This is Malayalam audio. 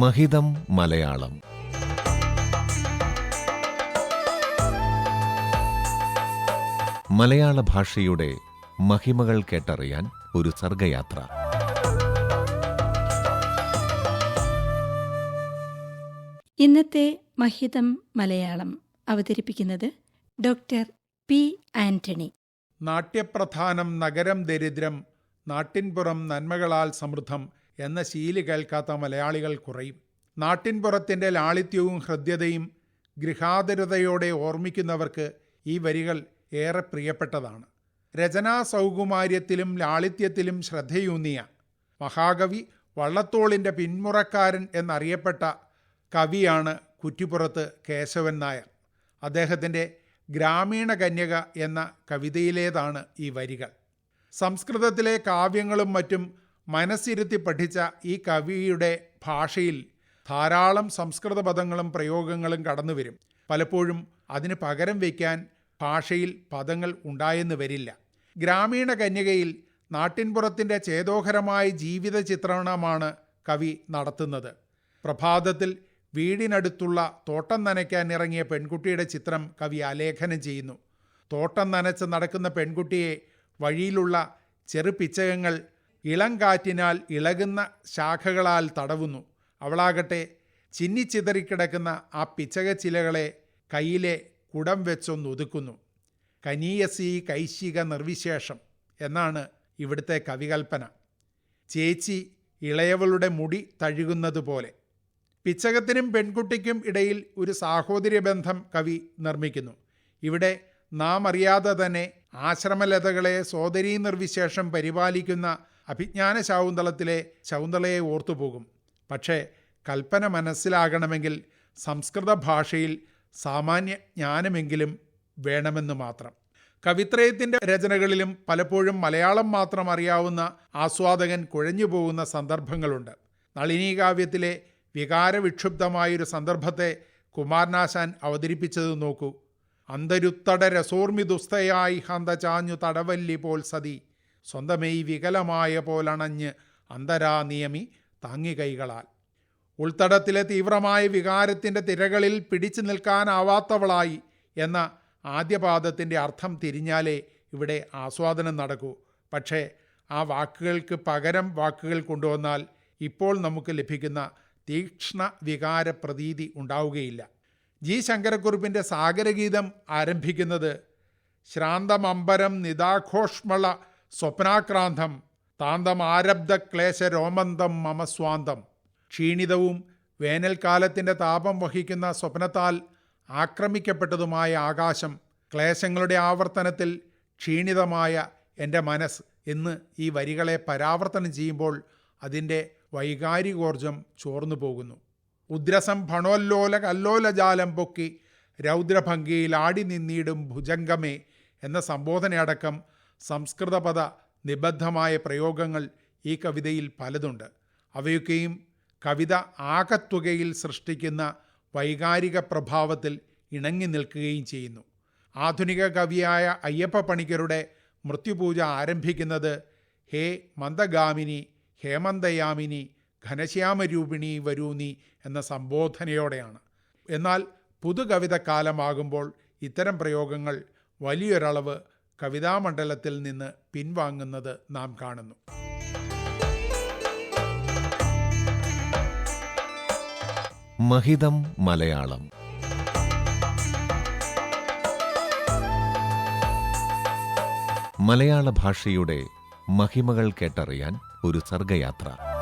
മഹിതം മലയാളം. മലയാള ഭാഷയുടെ മഹിമകൾ കേട്ടറിയാൻ ഒരു സർഗയാത്ര. ഇന്നത്തെ മഹിതം മലയാളം അവതരിപ്പിക്കുന്നത് ഡോക്ടർ പി ആന്റണി. നാട്യപ്രധാനം നഗരം ദരിദ്രം നാട്ടിൻപുറം നന്മകളാൽ സമൃദ്ധം എന്ന ശീലി കേൾക്കാത്ത മലയാളികൾ കുറയും. നാട്ടിൻപുറത്തിന്റെ ലാളിത്യവും ഹൃദ്യതയും ഗൃഹാതുരതയോടെ ഓർമ്മിക്കുന്നവർക്ക് ഈ വരികൾ ഏറെ പ്രിയപ്പെട്ടതാണ്. രചനാ സൗകുമാര്യത്തിലും ലാളിത്യത്തിലും ശ്രദ്ധയൂന്നിയ മഹാകവി വള്ളത്തോളിന്റെ പിന്മുറക്കാരൻ എന്നറിയപ്പെട്ട കവിയാണ് കുറ്റിപ്പുറത്ത് കേശവൻ നായർ. അദ്ദേഹത്തിന്റെ ഗ്രാമീണ കന്യക എന്ന കവിതയിലേതാണ് ഈ വരികൾ. സംസ്കൃതത്തിലെ കാവ്യങ്ങളും മറ്റും മനസ്സിരുത്തി പഠിച്ച ഈ കവിയുടെ ഭാഷയിൽ ധാരാളം സംസ്കൃത പദങ്ങളും പ്രയോഗങ്ങളും കടന്നുവരും പലപ്പോഴും അതിന് പകരം വയ്ക്കാൻ ഭാഷയിൽ പദങ്ങൾ ഉണ്ടായെന്ന് വരില്ല. ഗ്രാമീണ കന്യകയിൽ നാട്ടിൻപുറത്തിന്റെ ചേതോഹരമായ ജീവിത ചിത്രണമാണ് കവി നടത്തുന്നത്. പ്രഭാതത്തിൽ വീടിനടുത്തുള്ള തോട്ടം നനയ്ക്കാൻ ഇറങ്ങിയ പെൺകുട്ടിയുടെ ചിത്രം കവി ആലേഖനം ചെയ്യുന്നു. തോട്ടം നനച്ച് നടക്കുന്ന പെൺകുട്ടിയെ വഴിയിലുള്ള ചെറുപിച്ചകങ്ങൾ ഇളം കാറ്റിനാൽ ഇളകുന്ന ശാഖകളാൽ തടവുന്നു. അവളാകട്ടെ ചിന്നിച്ചിതറിക്കിടക്കുന്ന ആ പിച്ചകച്ചിലകളെ കയ്യിലെ കുടം വെച്ചൊന്നൊതുക്കുന്നു കനീയസി കൈശിക നിർവിശേഷം എന്നാണ് ഇവിടുത്തെ കവികൽപ്പന. ചേച്ചി ഇളയവളുടെ മുടി തഴുകുന്നത് പോലെ പിച്ചകത്തിനും പെൺകുട്ടിക്കും ഇടയിൽ ഒരു സാഹോദര്യ ബന്ധം കവി നിർമ്മിക്കുന്നു. ഇവിടെ നാം അറിയാതെ തന്നെ ആശ്രമലതകളെ സോദരീ നിർവിശേഷം പരിപാലിക്കുന്ന അഭിജ്ഞാന ശാകുന്തളത്തിലെ ശകുന്തളയെ ഓർത്തുപോകും. പക്ഷേ കൽപ്പന മനസ്സിലാകണമെങ്കിൽ സംസ്കൃത ഭാഷയിൽ സാമാന്യ ജ്ഞാനമെങ്കിലും വേണമെന്ന് മാത്രം. കവിത്രയത്തിന്റെ രചനകളിലും പലപ്പോഴും മലയാളം മാത്രം അറിയാവുന്ന ആസ്വാദകൻ കുഴഞ്ഞു പോകുന്ന സന്ദർഭങ്ങളുണ്ട്. നളിനീകാവ്യത്തിലെ വികാരവിക്ഷുബ്ധമായൊരു സന്ദർഭത്തെ കുമാരനാശാൻ അവതരിപ്പിച്ചത് നോക്കൂ. അന്തരുത്തട രസോർമിദുസ്തയായി ഹന്ത ചാഞ്ഞു തടവല്ലി പോൽ സതി. സ്വന്തമേയ് വികലമായ പോലണഞ്ഞ് അന്തരാ നിയമി താങ്ങികൈകളാൽ. ഉൾത്തടത്തിലെ തീവ്രമായ വികാരത്തിന്റെ തിരകളിൽ പിടിച്ചു നിൽക്കാനാവാത്തവളായി എന്ന ആദ്യപാദത്തിന്റെ അർത്ഥം തിരിഞ്ഞാലേ ഇവിടെ ആസ്വാദനം നടക്കൂ. പക്ഷേ ആ വാക്കുകൾക്ക് പകരം വാക്കുകൾ കൊണ്ടുവന്നാൽ ഇപ്പോൾ നമുക്ക് ലഭിക്കുന്ന തീക്ഷ്ണ വികാര പ്രതീതി ഉണ്ടാവുകയില്ല. ജി. ശങ്കരക്കുറുപ്പിന്റെ സാഗരഗീതം ആരംഭിക്കുന്നത് ശ്രാന്തമമ്പരം നിതാഘോഷ്മള സ്വപ്നാക്രാന്തം താന്തം ആരബ്ധ ക്ലേശ രോമന്തം മമസ്വാന്തം ക്ഷീണിതവും വേനൽക്കാലത്തിന്റെ താപം വഹിക്കുന്ന സ്വപ്നത്താൽ ആക്രമിക്കപ്പെട്ടതുമായ ആകാശം ക്ലേശങ്ങളുടെ ആവർത്തനത്തിൽ ക്ഷീണിതമായ എന്റെ മനസ്സ് എന്ന് ഈ വരികളെ പരാവർത്തനം ചെയ്യുമ്പോൾ അതിന്റെ വൈകാരികോർജം ചോർന്നു പോകുന്നു. ഉദ്രസം ഭണോല്ലോല കല്ലോലജാലം പൊക്കി രൗദ്രഭംഗിയിൽ ആടി നിന്നിടും ഭുജംഗമേ എന്ന സംബോധനയടക്കം സംസ്കൃതപദ നിബദ്ധമായ പ്രയോഗങ്ങൾ ഈ കവിതയിൽ പലതുണ്ട്. അവയൊക്കെയും കവിത ആകത്തുകയിൽ സൃഷ്ടിക്കുന്ന വൈകാരിക പ്രഭാവത്തിൽ ഇണങ്ങി നിൽക്കുകയും ചെയ്യുന്നു. ആധുനിക കവിയായ അയ്യപ്പ പണിക്കരുടെ മൃത്യുപൂജ ആരംഭിക്കുന്നത് ഹേ മന്ദഗാമിനി ഹേമന്തയാമിനി ഘനശ്യാമരൂപിണി വരൂനി എന്ന സംബോധനയോടെയാണ്. എന്നാൽ പുതുകവിത കാലമാകുമ്പോൾ ഇത്തരം പ്രയോഗങ്ങൾ വലിയൊരളവ് കവിതാമണ്ഡലത്തിൽ നിന്ന് പിൻവാങ്ങുന്നത് നാം കാണുന്നു. മഹിതം മലയാളം. മലയാള ഭാഷയുടെ മഹിമകൾ കേട്ടറിയാൻ ഒരു സർഗയാത്ര.